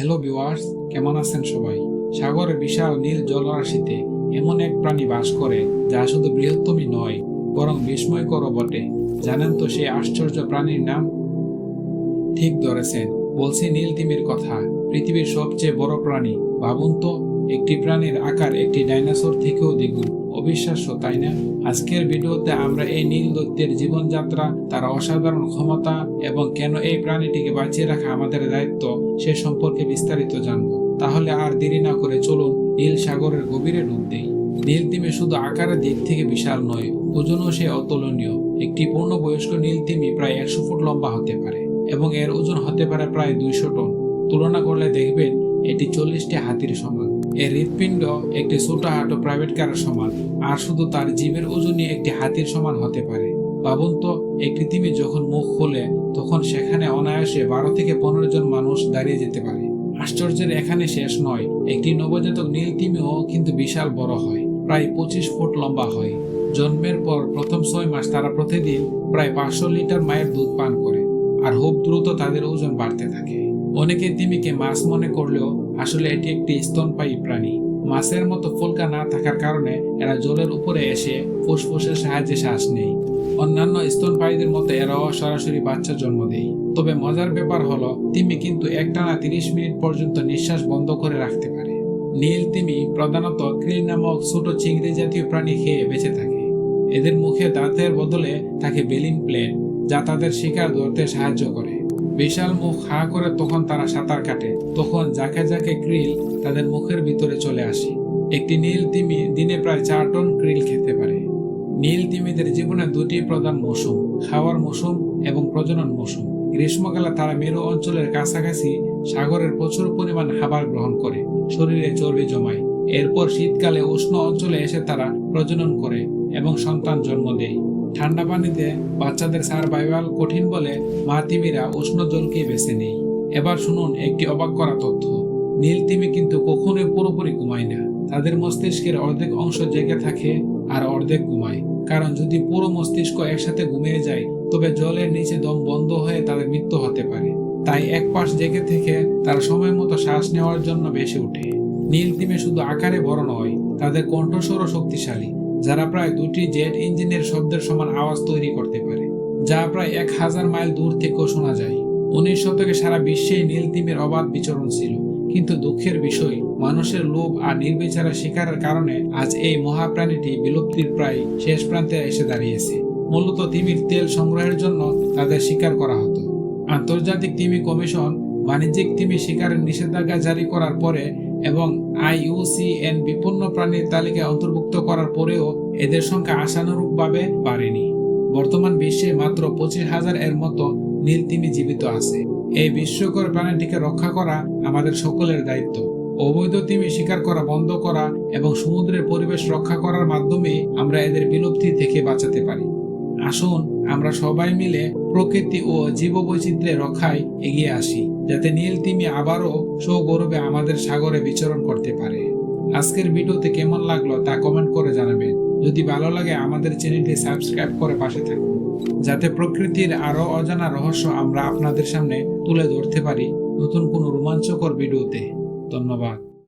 Hello viewers কেমন আছেন সবাই? সাগরের বিশাল নীল জলরাশিতে এমন এক প্রাণী বাস করে যা শুধু বৃহত্তমই নয়, বরং বিস্ময়করও বটে। জানেন তো সেই আশ্চর্য প্রাণীর নাম? ঠিক ধরেছেন, বলছি নীল তিমির কথা, পৃথিবীর সবচেয়ে বড় প্রাণী ভাবুন তো। একটি প্রাণীর আকার একটি ডাইনোসর থেকেও দ্বিগুণ। অবিশ্বাস্য, তাই না? আজকের ভিডিওতে আমরা এই নীল দৈত্যের জীবনযাত্রা, তার অসাধারণ ক্ষমতা এবং কেন এই প্রাণীটিকে বাঁচিয়ে রাখা আমাদের দায়িত্ব, সে সম্পর্কে বিস্তারিত জানব। তাহলে আর দেরি না করে চলুন নীল সাগরের গভীরে ডুব দেই। নীল তিমি শুধু আকারের দিক থেকে বিশাল নয়, ওজনও সে অতুলনীয়। একটি পূর্ণবয়স্ক নীল তিমি প্রায় একশো ফুট লম্বা হতে পারে এবং এর ওজন হতে পারে প্রায় দুইশো টন। তুলনা করলে দেখবেন এটি চল্লিশটি হাতির সমান। এর হৃৎপিণ্ড একটি ছোটহাটো প্রাইভেট কারের সমান, আর শুধু তার জীবের ওজনই একটি হাতির সমান হতে পারে। ভাবুন তো একটি তিমি যখন মুখ খোলে, তখন সেখানে অনায়াসে বারো থেকে পনেরো জন মানুষ দাঁড়িয়ে যেতে পারে। আশ্চর্যের এখানে শেষ নয়, একটি নবজাতক নীল তিমিও কিন্তু বিশাল বড় হয়, প্রায় পঁচিশ ফুট লম্বা হয়। জন্মের পর প্রথম ছয় মাস তারা প্রতিদিন প্রায় পাঁচশো লিটার মায়ের দুধ পান করে, আর খুব দ্রুত তাদের ওজন বাড়তে থাকে। অনেকে তিমিকে মাছ মনে করলেও আসলে এটি একটি স্তনপায়ী প্রাণী। মাছের মতো ফুলকা না থাকার কারণে এরা জলের উপরে এসে ফুসফুসের সাহায্যে শ্বাস নেয়। অন্যান্য স্তনপায়ীদের মতো এরাও সরাসরি বাচ্চা জন্ম দেয়। তবে মজার ব্যাপার হলো, তিমি কিন্তু একটানা তিরিশ মিনিট পর্যন্ত নিঃশ্বাস বন্ধ করে রাখতে পারে। নীল তিমি প্রধানত ক্রিল নামক ছোট চিংড়ি জাতীয় প্রাণী খেয়ে বেঁচে থাকে। এদের মুখে দাঁতের বদলে থাকে বেলিন প্লেট, যা তাদের শিকার ধরতে সাহায্য করে। বিশাল মুখ হা করে তখন তারা সাঁতার কাটে। তখন যাকে যাকে ক্রিল তাদের মুখের ভিতরে চলে আসে। একটি নীল তিমি দিনে প্রায় চার টন ক্রিল খেতে পারে। নীল তিমিদের জীবনে দুটি প্রধান মৌসুম, খাওয়ার মৌসুম এবং প্রজনন মৌসুম। গ্রীষ্মকালে তারা মেরু অঞ্চলের কাছাকাছি সাগরের প্রচুর পরিমাণ খাবার গ্রহণ করে, শরীরে চর্বি জমায়। এরপর শীতকালে উষ্ণ অঞ্চলে এসে তারা প্রজনন করে এবং সন্তান জন্ম দেয়। ঠান্ডা পানিতে বাচ্চাদের সার্ভাইভাল কঠিন বলে মা তিমিরা উষ্ণ জলকে বেছে নেই এবার শুনুন একটি অবাক করা তথ্য। নীল তিমি কিন্তু কখনোই পুরোপুরি ঘুমায় না। তাদের মস্তিষ্কের অর্ধেক অংশ জেগে থাকে আর অর্ধেক ঘুমায়। কারণ যদি পুরো মস্তিষ্ক একসাথে ঘুমিয়ে যায়, তবে জলের নিচে দম বন্ধ হয়ে তাদের মৃত্যু হতে পারে। তাই এক পাশ জেগে থেকে তারা সময় মতো শ্বাস নেওয়ার জন্য বেশি ওঠে। নীল তিমি শুধু আকারে বড় নয়, তাদের কণ্ঠস্বরও শক্তিশালী। যারা প্রায় দুটি জেট ইঞ্জিনের শব্দের সমান আওয়াজ তৈরি করতে পারে, যা প্রায় এক হাজার মাইল দূর থেকেও শোনা যায়। উনিশ শতকে সারা বিশ্বেই নীল তিমির অবাধ বিচরণ ছিল, কিন্তু দুঃখের বিষয়, মানুষের লোভ আর নির্বিচারা শিকারের কারণে আজ এই মহাপ্রাণীটি বিলুপ্তির প্রায় শেষ প্রান্তে এসে দাঁড়িয়েছে। মূলত তিমির তেল সংগ্রহের জন্য তাদের শিকার করা হতো। আন্তর্জাতিক তিমি কমিশন বাণিজ্যিক তিমি শিকারের নিষেধাজ্ঞা জারি করার পরে এবং আইইউসিএন বিপন্ন প্রাণীর তালিকায় অন্তর্ভুক্ত করার পরেও এদের সংখ্যা আশানুরূপভাবে বাড়েনি। বর্তমান বিশ্বে মাত্র পঁচিশ হাজার এর মতো নীল তিমি জীবিত আছে। এই বিশ্বকর প্রাণীটিকে রক্ষা করা আমাদের সকলের দায়িত্ব। অবৈধ তিমি শিকার করা বন্ধ করা এবং সমুদ্রের পরিবেশ রক্ষা করার মাধ্যমে আমরা এদের বিলুপ্তি থেকে বাঁচাতে পারি। আসুন, আমরা সবাই মিলে প্রকৃতি ও জীববৈচিত্র্যের রক্ষায় এগিয়ে আসি, যাতে নীল তিমি আবারও সৌগৌরবে আমাদের সাগরে বিচরণ করতে পারে। আজকের ভিডিওতে কেমন লাগল তা কমেন্ট করে জানাবেন। যদি ভালো লাগে, আমাদের চ্যানেলটি সাবস্ক্রাইব করে পাশে থাকুন, যাতে প্রকৃতির আরও অজানা রহস্য আমরা আপনাদের সামনে তুলে ধরতে পারি নতুন কোনো রোমাঞ্চকর ভিডিওতে। ধন্যবাদ।